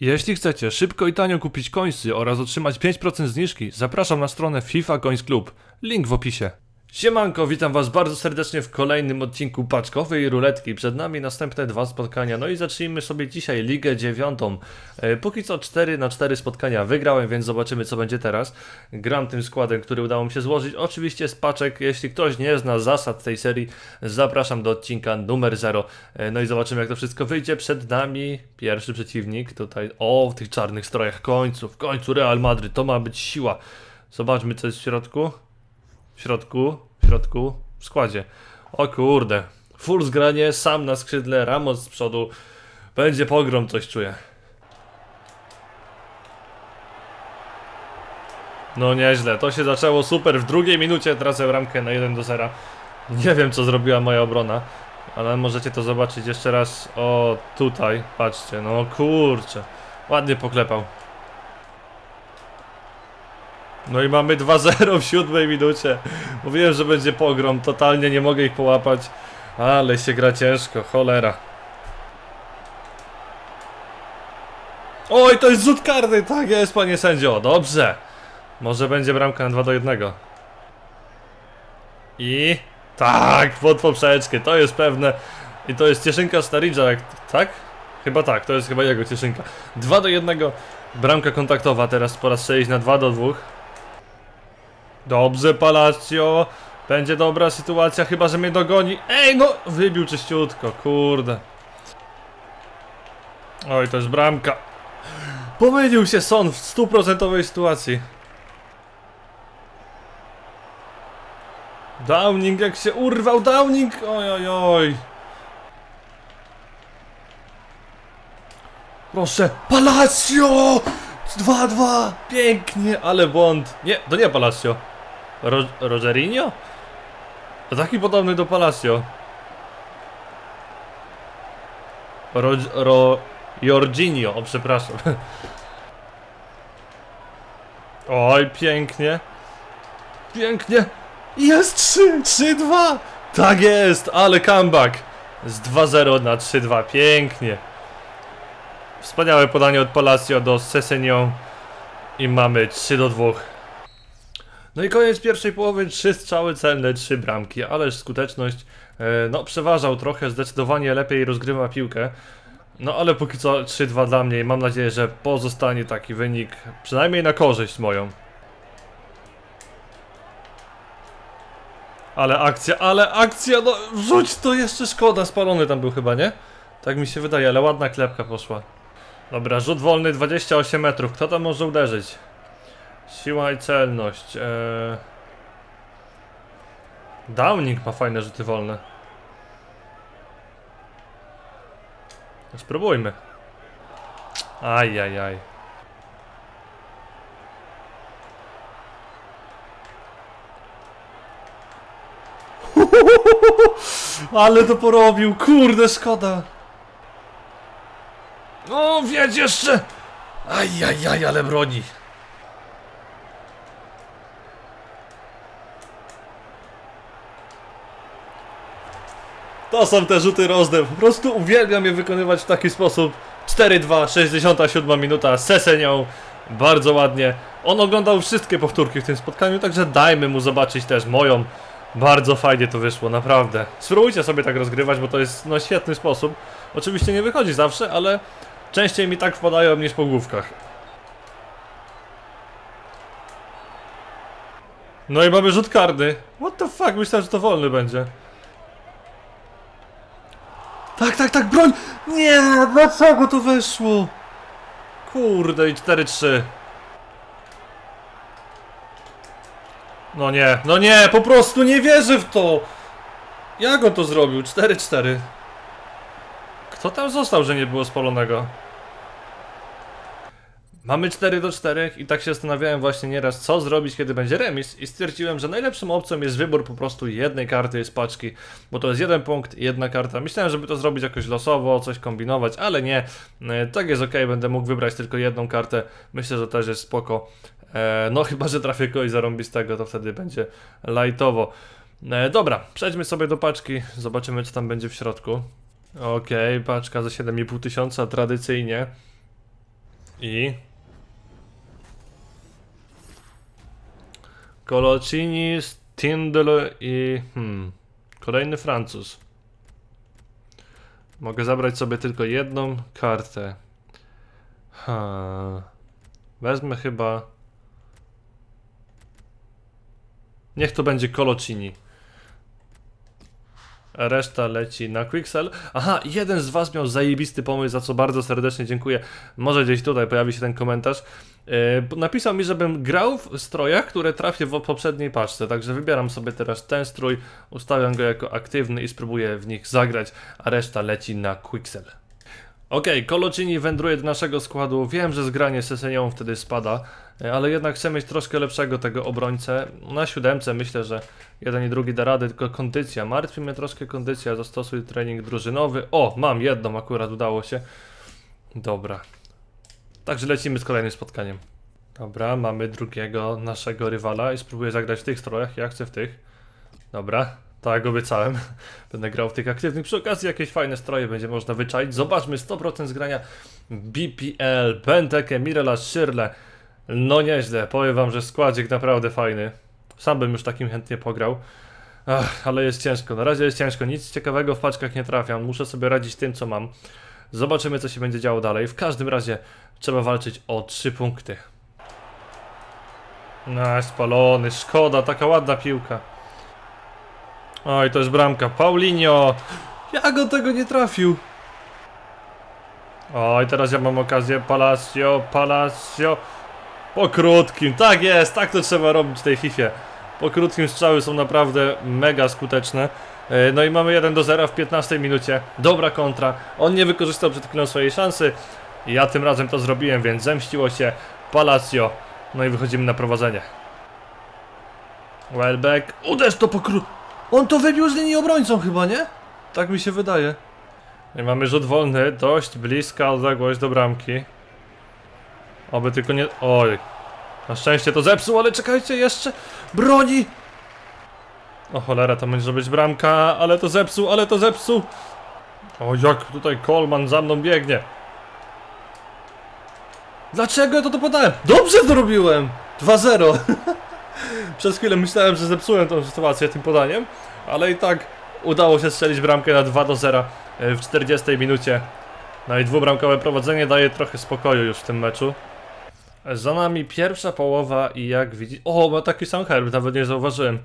Jeśli chcecie szybko i tanio kupić końsy oraz otrzymać 5% zniżki, zapraszam na stronę FIFA Coins Club. Link w opisie. Siemanko, witam was bardzo serdecznie w kolejnym odcinku paczkowej ruletki. Przed nami następne dwa spotkania, no i zacznijmy sobie dzisiaj Ligę Dziewiątą. E, póki co 4 na 4 spotkania wygrałem, więc zobaczymy co będzie teraz. Gram tym składem, który udało mi się złożyć. Oczywiście z paczek, jeśli ktoś nie zna zasad tej serii, zapraszam do odcinka numer 0. E, no i zobaczymy jak to wszystko wyjdzie. Przed nami pierwszy przeciwnik tutaj, o w tych czarnych strojach, w końcu, w końcu Real Madryt, to ma być siła. Zobaczmy co jest w środku. W środku, w środku, w składzie. O kurde. Full zgranie, sam na skrzydle, Ramos z przodu. Będzie pogrom, coś czuję. No nieźle, to się zaczęło super. W drugiej minucie tracę ramkę na 1 do 0. Nie wiem co zrobiła moja obrona, ale możecie to zobaczyć jeszcze raz. O, tutaj, patrzcie, no kurczę. Ładnie poklepał. No i mamy 2-0 w siódmej minucie. Mówiłem, że będzie pogrom, totalnie nie mogę ich połapać. Ale się gra ciężko, cholera. Oj, to jest rzut karny, tak jest, panie sędzio, dobrze. Może będzie bramka na 2 do 1. I... Tak, pod poprzeczkę, to jest pewne. I to jest cieszynka Staridża, tak? Chyba tak, to jest chyba jego cieszynka. 2 do 1, bramka kontaktowa teraz po raz 6 na 2 do 2. Dobrze, Palacio. Będzie dobra sytuacja, chyba że mnie dogoni. Ej, no! Wybił czyściutko, kurde. Oj, to jest bramka. Pomylił się Son w stuprocentowej sytuacji. Downing, jak się urwał, Downing! Oj, oj, oj. Proszę, Palacio! 2-2! Pięknie, ale błąd. Nie, to nie Palacio. Ro Rogerinho? To taki podobny do Palacio. Ro... Ro... Jorginho, o przepraszam. Oj, pięknie. Pięknie. Jest 3! 3-2! Tak jest, ale comeback. Z 2-0 na 3-2, pięknie. Wspaniałe podanie od Palacio do Sesenion i mamy 3 do 2. No i koniec pierwszej połowy, 3 strzały celne, 3 bramki, ależ skuteczność e, no przeważał trochę, zdecydowanie lepiej rozgrywa piłkę. No ale póki co 3-2 dla mnie i mam nadzieję, że pozostanie taki wynik, przynajmniej na korzyść moją. Ale akcja, ale akcja, no wrzuć to jeszcze szkoda, spalony tam był chyba, nie? Tak mi się wydaje, ale ładna klepka poszła. Dobra, rzut wolny 28 metrów. Kto tam może uderzyć? Siła i celność. Eee... Downing ma fajne rzuty wolne. No Spróbujmy. Aj, aj, aj. Ale to porobił, kurde, szkoda. O, wiedź jeszcze! Ajajaj, ale broni. To są te rzuty rożne. Po prostu uwielbiam je wykonywać w taki sposób. 4-2, 67 minuta, Sesenią. Bardzo ładnie. On oglądał wszystkie powtórki w tym spotkaniu, także dajmy mu zobaczyć też moją. Bardzo fajnie to wyszło, naprawdę. Spróbujcie sobie tak rozgrywać, bo to jest no świetny sposób. Oczywiście nie wychodzi zawsze, ale Częściej mi tak wpadają niż po główkach. No i mamy rzut karny. What the fuck? Myślałem, że to wolny będzie. Tak, tak, tak, broń! Nie, dlaczego to weszło? Kurde, i 4-3. No nie, no nie, po prostu nie wierzę w to! Jak on to zrobił? 4-4. Kto tam został, że nie było spalonego? Mamy 4 do 4 i tak się zastanawiałem właśnie nieraz, co zrobić, kiedy będzie remis i stwierdziłem, że najlepszą opcją jest wybór po prostu jednej karty z paczki, bo to jest jeden punkt, jedna karta. Myślałem, żeby to zrobić jakoś losowo, coś kombinować, ale nie. E, tak jest ok, będę mógł wybrać tylko jedną kartę. Myślę, że też jest spoko. E, no chyba, że trafię kogoś zarąbistego, to wtedy będzie lightowo. E, dobra, przejdźmy sobie do paczki, zobaczymy co tam będzie w środku. Okej, okay, paczka za 7,5 tysiąca tradycyjnie. I... Colocini, Stindl i... Hmm... Kolejny Francuz. Mogę zabrać sobie tylko jedną kartę. Ha. Wezmę chyba... Niech to będzie Colocini. Reszta leci na Quicksell. Aha, jeden z Was miał zajebisty pomysł, za co bardzo serdecznie dziękuję. Może gdzieś tutaj pojawi się ten komentarz. Yy, napisał mi, żebym grał w strojach, które trafię w poprzedniej paczce. Także wybieram sobie teraz ten strój, ustawiam go jako aktywny i spróbuję w nich zagrać, a reszta leci na Quicksell. Okej, Kolocini wędruje do naszego składu. Wiem, że zgranie Sesenią wtedy spada, e, ale jednak chcę mieć troszkę lepszego tego obrońcę. Na siódemce myślę, że jeden i drugi da radę, tylko kondycja. Martwi mnie troszkę kondycja, zastosuj trening drużynowy. O, mam jedną, akurat udało się. Dobra. Także lecimy z kolejnym spotkaniem. Dobra, mamy drugiego naszego rywala i spróbuję zagrać w tych strojach, ja chcę w tych. Dobra, tak obiecałem. Będę grał w tych aktywnych. Przy okazji jakieś fajne stroje będzie można wyczaić. Zobaczmy 100% zgrania BPL, Benteke, Mirela, Szyrle. No nieźle, powiem wam, że składzik naprawdę fajny. Sam bym już takim chętnie pograł. Ach, ale jest ciężko, na razie jest ciężko, nic ciekawego w paczkach nie trafiam, muszę sobie radzić tym co mam. Zobaczymy co się będzie działo dalej. W każdym razie trzeba walczyć o 3 punkty. No, spalony, szkoda, taka ładna piłka. Oj, to jest bramka. Paulinho! Jak on tego nie trafił? Oj, teraz ja mam okazję. Palacio, Palacio. Po krótkim, tak jest, tak to trzeba robić w tej Fifie. Po krótkim strzały są naprawdę mega skuteczne. E, No i mamy 1 do 0 w 15 minucie. Dobra kontra. On nie wykorzystał przed chwilą swojej szansy. Ja tym razem to zrobiłem, więc zemściło się Palacio. No i wychodzimy na prowadzenie. Welbeck. Uderz to po kró... On to wybił z linii obrońcą chyba, nie? Tak mi się wydaje. I mamy rzut wolny, dość bliska odległość do bramki. Oby tylko nie... Oj. Na szczęście to zepsuł, ale czekajcie, jeszcze broni! O cholera, to może być bramka, ale to zepsuł, ale to zepsuł! O, jak tutaj Coleman za mną biegnie! Dlaczego ja to to podałem? Dobrze zrobiłem! 2-0! Przez chwilę myślałem, że zepsułem tą sytuację tym podaniem, ale i tak udało się strzelić bramkę na 2 do 0 w 40 minucie. No i dwubramkowe prowadzenie daje trochę spokoju już w tym meczu. Za nami pierwsza połowa i jak widzisz... O, ma taki sam herb, nawet nie zauważyłem.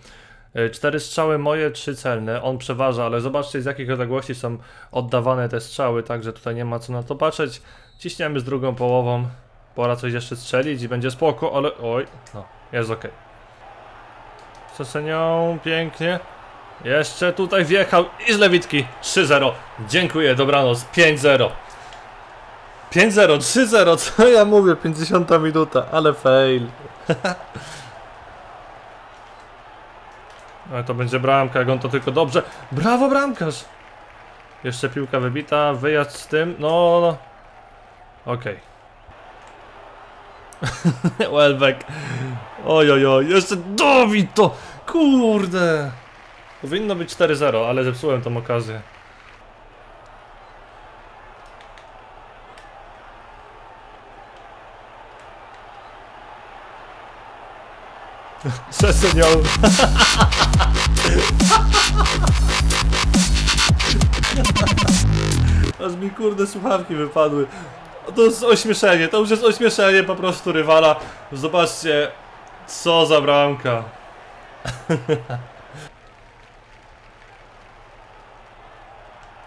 E, Cztery strzały moje, trzy celne. On przeważa, ale zobaczcie z jakich odległości są oddawane te strzały, także tutaj nie ma co na to patrzeć. Ciśniemy z drugą połową. Pora coś jeszcze strzelić i będzie spoko, ale... Oj, no, jest ok. Sesenią, pięknie. Jeszcze tutaj wjechał i z lewitki 3-0. Dziękuję, dobranoc, 5-0. 5-0, 3-0, co ja mówię, 50 minuta, ale fail. Ale to będzie bramka, jak on to tylko dobrze. Brawo, bramkarz! Jeszcze piłka wybita, wyjazd z tym, no, no. Okej. Welbeck. Oj, oj, oj, jeszcze Dawid to! Kurde! Powinno być 4-0, ale zepsułem tą okazję. Sesenią. Aż mi kurde słuchawki wypadły. To jest ośmieszenie, to już jest ośmieszenie po prostu rywala. Zobaczcie, co za bramka.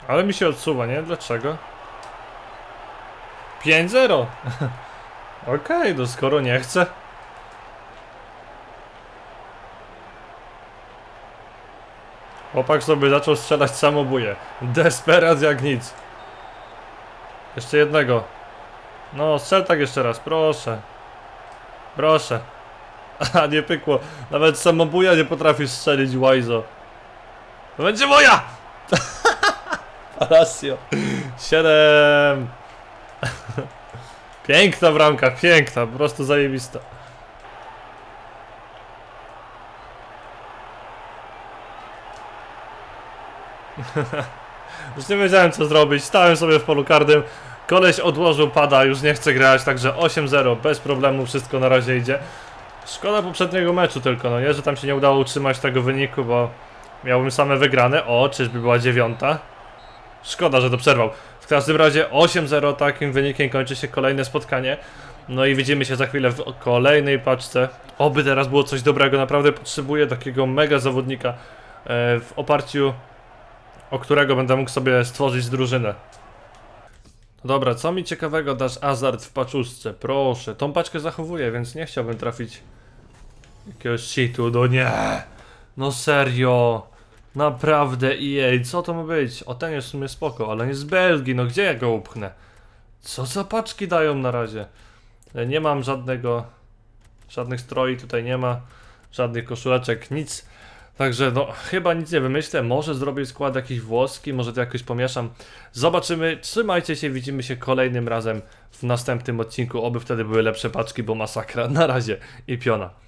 Ale mi się odsuwa, nie? Dlaczego? 5-0. Okej, no skoro nie chce. Chłopak sobie zaczął strzelać samobuje. Desperat jak nic. Jeszcze jednego. No, strzel tak jeszcze raz, proszę. Proszę. A, nie pykło. Nawet samobuja nie potrafi strzelić Wajzo. To będzie moja! Palacio. Siedem. Piękna bramka, piękna, po prostu zajebista. Już nie wiedziałem co zrobić. Stałem sobie w polu karnym. Koleś odłożył pada, już nie chce grać, także 8-0, bez problemu, wszystko na razie idzie. Szkoda poprzedniego meczu tylko, no nie, że tam się nie udało utrzymać tego wyniku, bo miałbym same wygrane. O, czyżby była dziewiąta? Szkoda, że to przerwał. W każdym razie 8-0 takim wynikiem kończy się kolejne spotkanie. No i widzimy się za chwilę w kolejnej paczce. Oby teraz było coś dobrego, naprawdę potrzebuję takiego mega zawodnika, e, w oparciu o którego będę mógł sobie stworzyć drużynę. Dobra, co mi ciekawego dasz Azard w paczuszce? Proszę, tą paczkę zachowuję, więc nie chciałbym trafić jakiegoś shitu, no nie. No serio. Naprawdę EA, co to ma być? O ten jest w sumie spoko, ale nie z Belgii, no gdzie ja go upchnę? Co za paczki dają na razie? E, Nie mam żadnego, żadnych stroi tutaj nie ma, żadnych koszuleczek, nic. Także no, chyba nic nie wymyślę, może zrobię skład jakiś włoski, może to jakoś pomieszam. Zobaczymy, trzymajcie się, widzimy się kolejnym razem w następnym odcinku, oby wtedy były lepsze paczki, bo masakra. Na razie i piona.